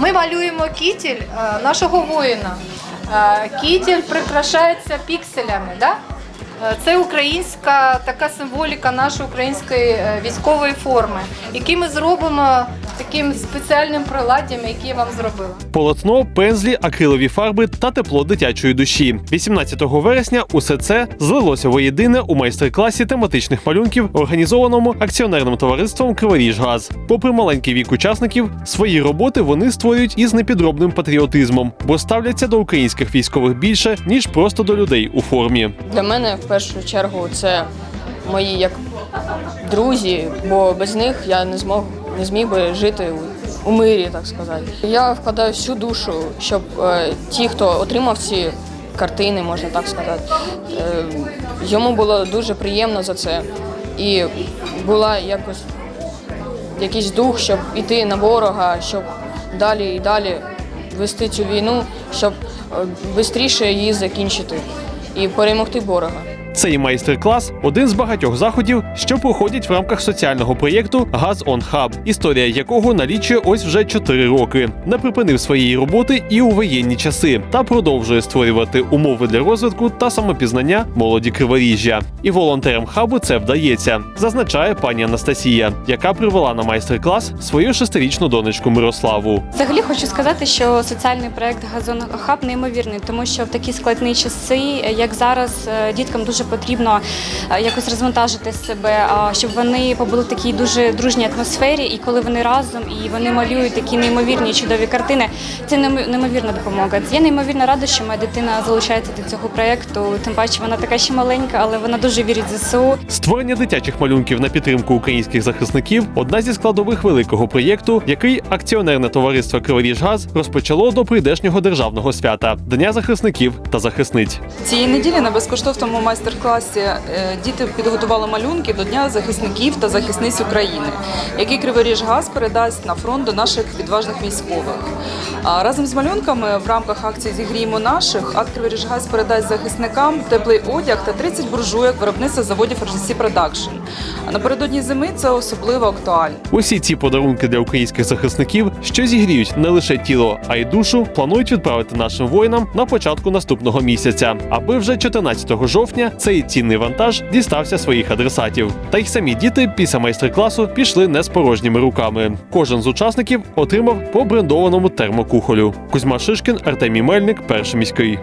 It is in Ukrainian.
Ми малюємо кітель е, нашого воїна. Е, Кітель прикрашається пікселями. Да? Е, Це українська така символіка нашої української військової форми, які ми зробимо таким спеціальним приладдям, який я вам зробила. Полотно, пензлі, акрилові фарби та тепло дитячої душі. 18 вересня усе це злилося воєдине у майстер-класі тематичних малюнків, організованому акціонерним товариством Криворіжгаз. Попри маленький вік учасників, свої роботи вони створюють із непідробним патріотизмом, бо ставляться до українських військових більше ніж просто до людей у формі. Для мене в першу чергу це мої як друзі, бо без них я не змог не зміг би жити у, мирі, так сказати. Я вкладаю всю душу, щоб е, ті, хто отримав ці картини, можна так сказати, е, йому було дуже приємно за це. І була якось якийсь дух, щоб іти на ворога, щоб далі і далі вести цю війну, щоб швидше її закінчити і перемогти ворога. Цей майстер-клас один з багатьох заходів, що проходять в рамках соціального проєкту Газ on Hub, історія якого налічує ось вже 4 роки. Не припинив своєї роботи і у воєнні часи та продовжує створювати умови для розвитку та самопізнання молоді криворіжжя. І волонтерам хабу це вдається, зазначає пані Анастасія, яка привела на майстер-клас свою шестирічну донечку Мирославу. Взагалі хочу сказати, що соціальний проект Газон Хаб неймовірний, тому що в такі складні часи, як зараз, е, діткам дуже потрібно е, якось розвантажити себе, а щоб вони побули в такій дуже дружній атмосфері, і коли вони разом і вони малюють такі неймовірні чудові картини, це неймовірна допомога. Я неймовірно рада, що моя дитина залучається до цього проекту. Тим паче вона така ще маленька, але вона дуже вірить в ЗСУ. Створення дитячих малюнків на підтримку українських захисників одна зі складових великого проєкту, який акціонерне товариство Криворіжгаз розпочало до прийдешнього державного свята Дня захисників та захисниць. Цієї неділі на безкоштовному майстер-класі е, діти підготували малюнки до Дня захисників та захисниць України, які Криворіжгаз передасть на фронт до наших відважних військових. Разом з малюнками в рамках акції Зігріємо наших АТ Криворіжгаз передасть захисникам теплий одяг та 30 буржуйок виробництва заводів RGC Production. Напередодні зими це особливо актуально. Усі ці подарунки для українських захисників, що зігріють не лише тіло, а й душу, планують відправити нашим воїнам на початку наступного місяця, аби вже 14 жовтня цей цінний вантаж дістався своїх адресатів. Та й самі діти після майстер-класу пішли не з порожніми руками. Кожен з учасників отримав по брендованому термокухолю. Кузьма Шишкін, Артемій Мельник, перший міський.